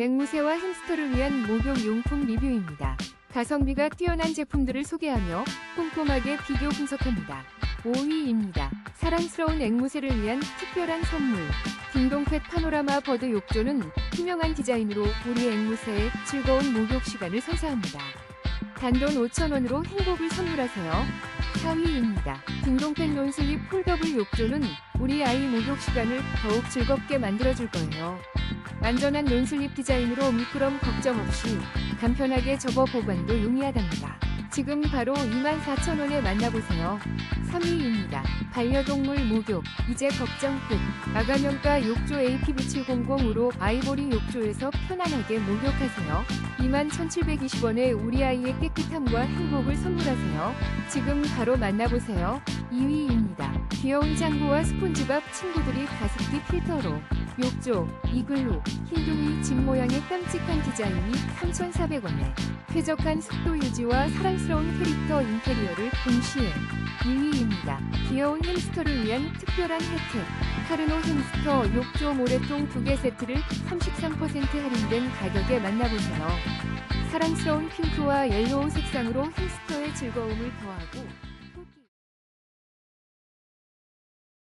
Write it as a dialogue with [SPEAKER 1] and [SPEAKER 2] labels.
[SPEAKER 1] 앵무새와 햄스터를 위한 목욕 용품 리뷰입니다. 가성비가 뛰어난 제품들을 소개하며 꼼꼼하게 비교 분석합니다. 5위입니다. 사랑스러운 앵무새를 위한 특별한 선물. 딩동펫 파노라마 버드 욕조는 투명한 디자인으로 우리 앵무새의 즐거운 목욕 시간을 선사합니다. 단돈 5,000원으로 행복을 선물하세요. 4위입니다. 딩동팬 논슬립 폴더블 욕조는 우리 아이 목욕 시간을 더욱 즐겁게 만들어줄 거예요. 완전한 논슬립 디자인으로 미끄럼 걱정 없이 간편하게 접어 보관도 용이하답니다. 지금 바로 24,000원에 만나보세요. 3위입니다. 반려동물 목욕, 이제 걱정 끝. 아가명가 욕조 APB700으로 아이보리 욕조에서 편안하게 목욕하세요. 21,720원에 우리 아이의 깨끗함과 행복을 선물하세요. 지금 바로 만나보세요. 2위입니다. 귀여운 짱구와 스폰지밥 친구들이 가습기 필터로 욕조, 이글루, 흰둥이 집 모양의 깜찍한 디자인이 3,400원에 쾌적한 습도 유지와 사랑스러운 캐릭터 인테리어를 동시에 2위입니다. 귀여운 햄스터를 위한 특별한 혜택 카르노 햄스터 욕조 모래통 2개 세트를 33% 할인된 가격에 만나보세요. 사랑스러운 핑크와 옐로우 색상으로 햄스터의 즐거움을 더하고